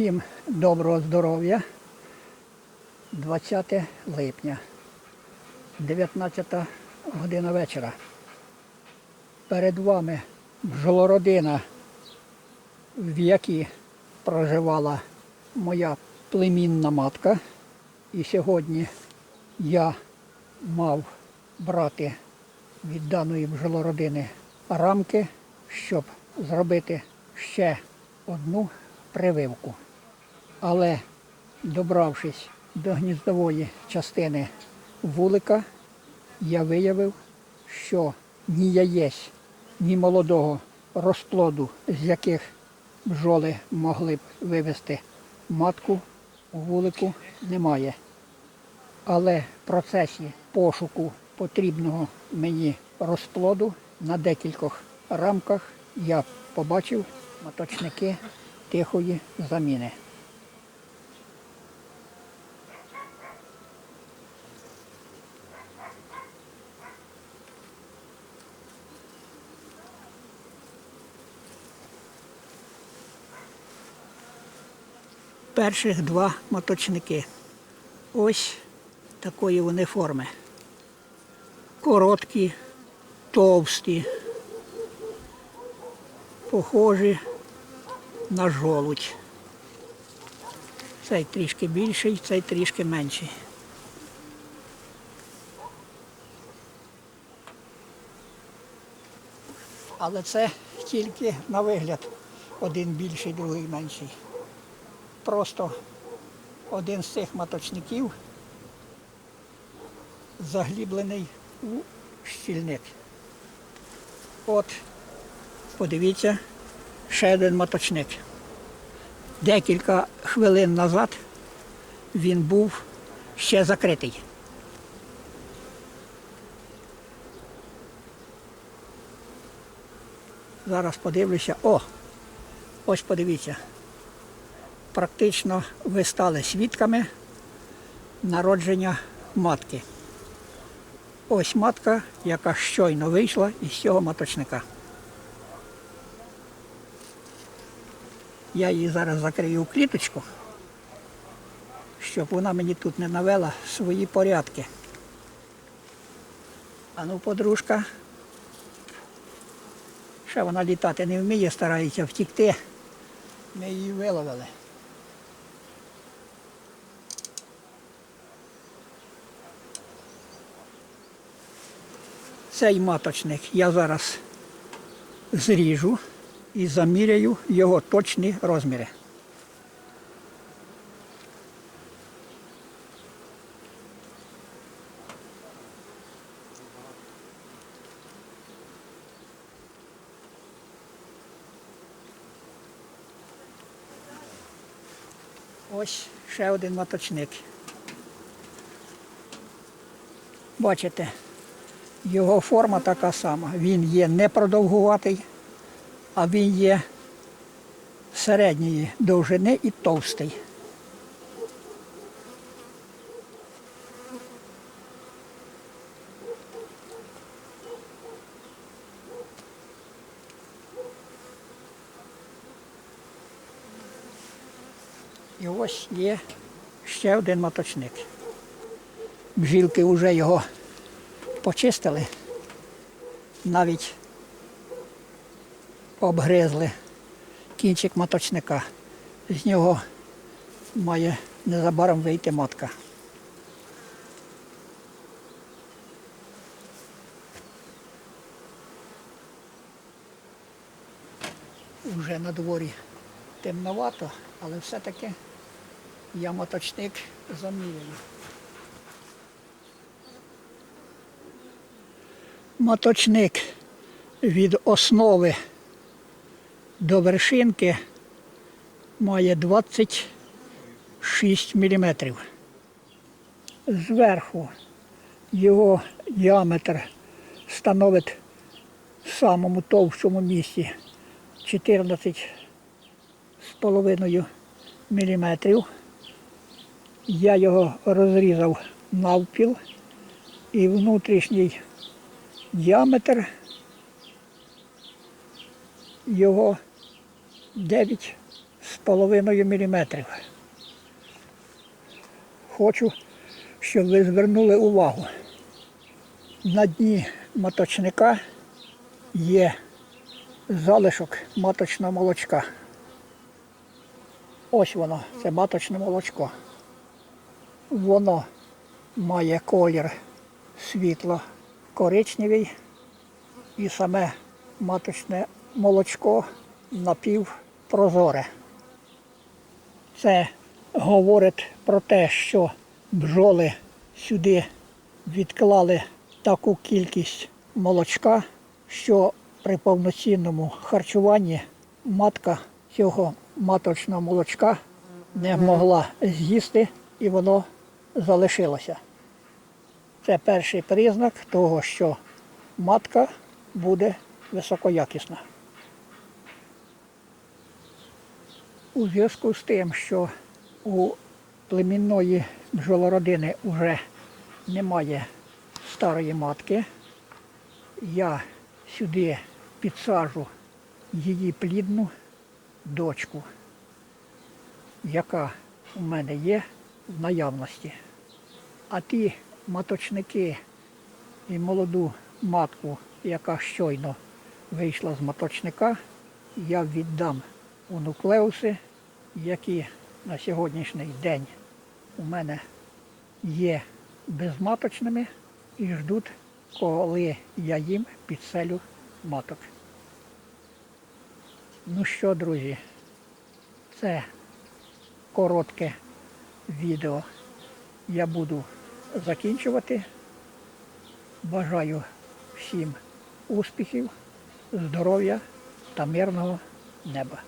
Всім доброго здоров'я. 20 липня, 19 година вечора. Перед вами бджолородина, в якій проживала моя племінна матка. І сьогодні я мав брати від даної бджолородини рамки, щоб зробити ще одну прививку. Але добравшись до гніздової частини вулика, я виявив, що ні яєць, ні молодого розплоду, з яких бджоли могли б вивести матку у вулику, немає. Але в процесі пошуку потрібного мені розплоду на декількох рамках я побачив моточники тихої заміни. Перших два моточники. Ось такої вони форми. Короткі, товсті, похожі на жолудь. Цей трішки більший, цей трішки менший. Але це тільки на вигляд один більший, другий менший. Просто один з цих маточників загліблений у щільник. От, подивіться, ще один моточник. Декілька хвилин назад він був ще закритий. Зараз подивлюся. О! Ось подивіться. Практично ви стали свідками народження матки. Ось матка, яка щойно вийшла із цього маточника. Я її зараз закрию в кліточку, щоб вона мені тут не навела свої порядки. А ну, подружка. Ще вона літати не вміє, старається втікти. Ми її виловили. Цей маточник я зараз зріжу і заміряю його точні розміри. Ось ще один маточник. Бачите, його форма така сама. Він є не продовгуватий, а він є середньої довжини і товстий. І ось є ще один моточник. Бжілки вже його почистили, навіть обгризли кінчик моточника. З нього має незабаром вийти матка. Уже на дворі темновато, але все-таки я моточник заміряю. Моточник від основи до вершинки має 26 мм. Зверху його діаметр становить в самому товщому місці 14 з половиною міліметрів. Я його розрізав навпіл і внутрішній діаметр його 9 з половиною міліметрів. Хочу, щоб ви звернули увагу. На дні маточника є залишок маточного молочка. Ось воно, це маточне молочко. Воно має колір світло коричневий і саме маточне молочко напівпрозоре. Це говорить про те, що бджоли сюди відклали таку кількість молочка, що при повноцінному харчуванні матка цього маточного молочка не могла з'їсти і воно залишилося. Це перший признак того, що матка буде високоякісна. У зв'язку з тим, що у племінної бджолородини вже немає старої матки, я сюди підсажу її плідну дочку, яка у мене є в наявності. А ті маточники і молоду матку, яка щойно вийшла з маточника, я віддам у нуклеуси, які на сьогоднішній день у мене є безматочними і ждуть, коли я їм підселю маток. Ну що, друзі, це коротке відео я буду закінчувати. Бажаю всім успіхів, здоров'я та мирного неба.